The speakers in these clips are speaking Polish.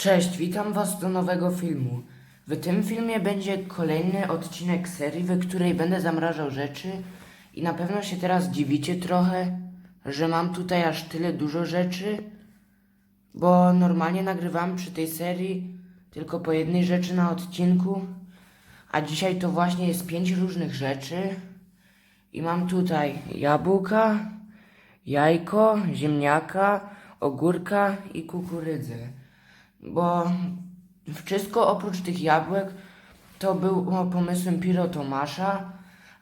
Cześć, witam Was do nowego filmu. W tym filmie będzie kolejny odcinek serii, w której będę zamrażał rzeczy i na pewno się teraz dziwicie trochę, że mam tutaj aż tyle dużo rzeczy, bo normalnie nagrywam przy tej serii tylko po jednej rzeczy na odcinku, a dzisiaj to właśnie jest pięć różnych rzeczy i mam tutaj jabłka, jajko, ziemniaka, ogórka i kukurydzę bo wszystko oprócz tych jabłek to było pomysłem Piro Tomasza,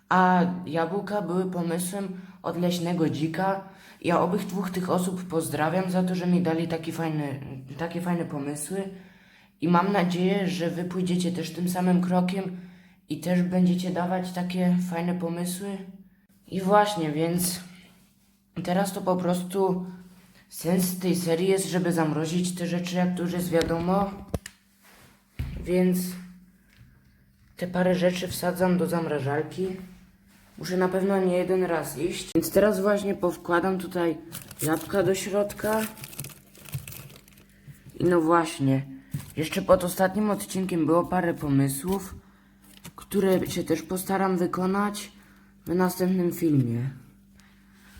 a jabłka były pomysłem od leśnego dzika. Ja obych dwóch tych osób pozdrawiam za to, że mi dali taki fajny, takie fajne pomysły i mam nadzieję, że wy pójdziecie też tym samym krokiem i też będziecie dawać takie fajne pomysły. I właśnie, więc teraz to po prostu Sens tej serii jest, żeby zamrozić te rzeczy, jak to już jest wiadomo. Więc te parę rzeczy wsadzam do zamrażarki. Muszę na pewno nie jeden raz iść. Więc teraz właśnie powkładam tutaj jabłka do środka. I no właśnie, jeszcze pod ostatnim odcinkiem było parę pomysłów, które się też postaram wykonać w następnym filmie.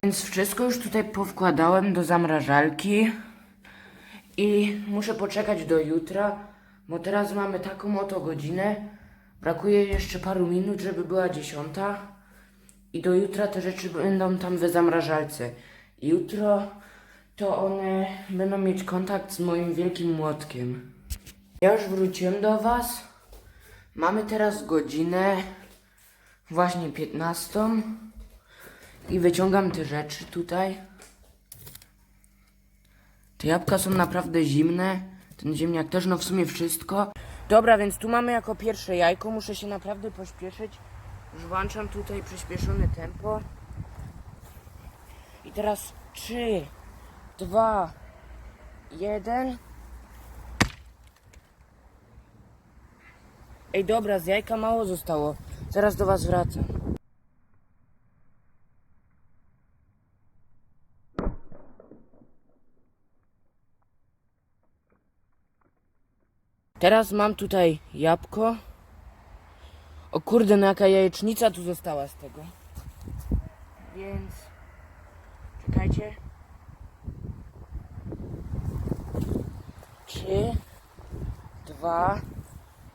Więc wszystko już tutaj powkładałem do zamrażalki i muszę poczekać do jutra, bo teraz mamy taką oto godzinę. Brakuje jeszcze paru minut, żeby była dziesiąta i do jutra te rzeczy będą tam w zamrażalce. Jutro to one będą mieć kontakt z moim wielkim młotkiem. Ja już wróciłem do was. Mamy teraz godzinę właśnie 15. I wyciągam te rzeczy tutaj. Te jabłka są naprawdę zimne. Ten ziemniak też, no w sumie wszystko. Dobra, więc tu mamy jako pierwsze jajko. Muszę się naprawdę pośpieszyć. Już włączam tutaj przyspieszone tempo. I teraz 3, 2, 1. Ej, dobra, z jajka mało zostało. Zaraz do was wracam. Teraz mam tutaj jabłko. O kurde, no jaka jajecznica tu została z tego. Więc czekajcie. Trzy, dwa,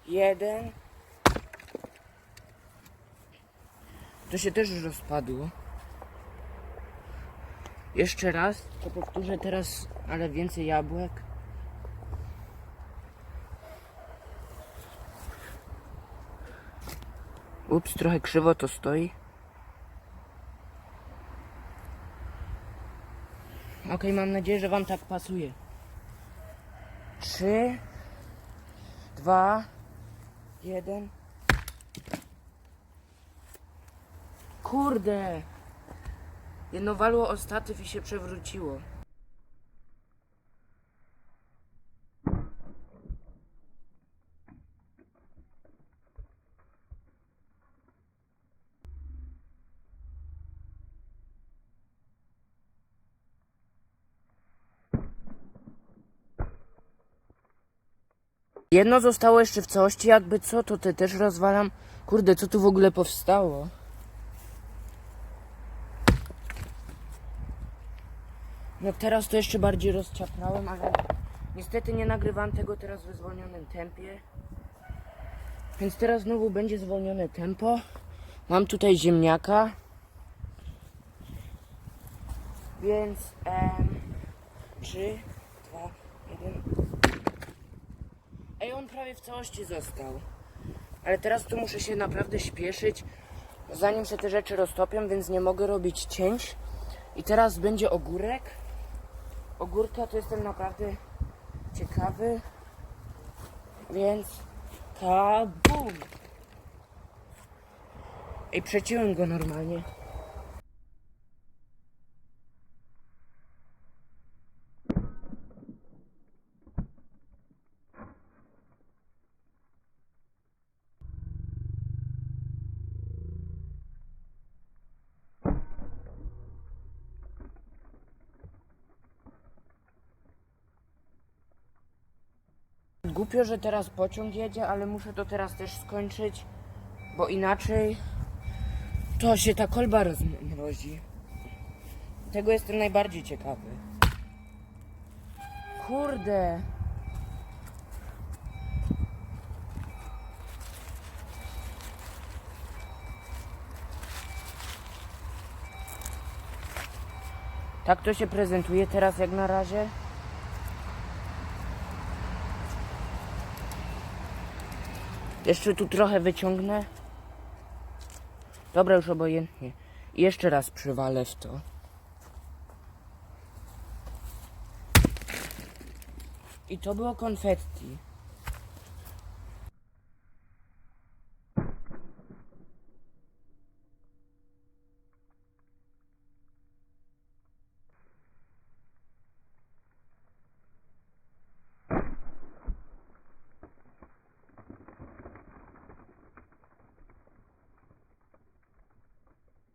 jeden. To się też już rozpadło. Jeszcze raz, to powtórzę teraz, ale więcej jabłek. Ups, trochę krzywo to stoi. Okej, mam nadzieję, że wam tak pasuje. Trzy, dwa, jeden. Kurde! Jedno walło o statyw i się przewróciło. Jedno zostało jeszcze w całości, jakby co, to te też rozwalam. Kurde, co tu w ogóle powstało? No teraz to jeszcze bardziej rozciaprałem, ale niestety nie nagrywam tego teraz w zwolnionym tempie. Więc teraz znowu będzie zwolnione tempo. Mam tutaj ziemniaka. Więc em, 3, 2, 1. Ej, on prawie w całości został. Ale teraz tu muszę się naprawdę śpieszyć, zanim się te rzeczy roztopią, więc nie mogę robić cięć. I teraz będzie ogórek. Ogórka to jestem naprawdę ciekawy. Więc kabum! Ej, przeciąłem go normalnie. Głupio, że teraz pociąg jedzie, ale muszę to teraz też skończyć, bo inaczej to się ta kolba rozmrozi. Tego jestem najbardziej ciekawy. Kurde. Tak to się prezentuje teraz jak na razie. Jeszcze tu trochę wyciągnę. Dobra, już obojętnie. I jeszcze raz przywalę w to. I to było konfetti.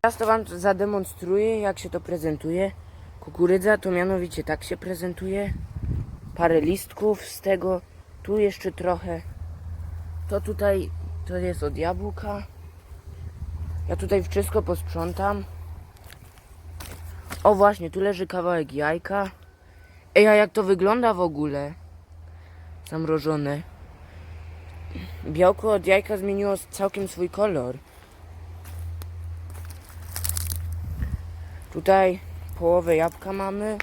Teraz to wam zademonstruję, jak się to prezentuje. Kukurydza to mianowicie tak się prezentuje. Parę listków z tego. Tu jeszcze trochę. To tutaj, to jest od jabłka. Ja tutaj wszystko posprzątam. O właśnie, tu leży kawałek jajka. Ej, a jak to wygląda w ogóle? Zamrożone. Białko od jajka zmieniło całkiem swój kolor. Tutaj połowę jabłka mamy.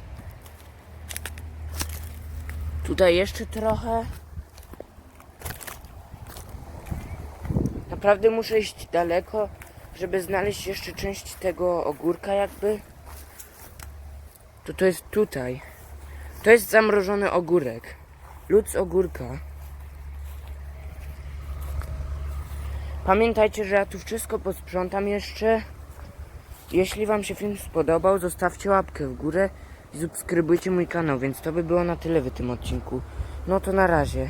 Tutaj jeszcze trochę. Naprawdę muszę iść daleko, żeby znaleźć jeszcze część tego ogórka jakby. To to jest tutaj. To jest zamrożony ogórek. Lód z ogórka. Pamiętajcie, że ja tu wszystko posprzątam jeszcze. Jeśli Wam się film spodobał, zostawcie łapkę w górę i subskrybujcie mój kanał, więc to by było na tyle w tym odcinku. No to na razie.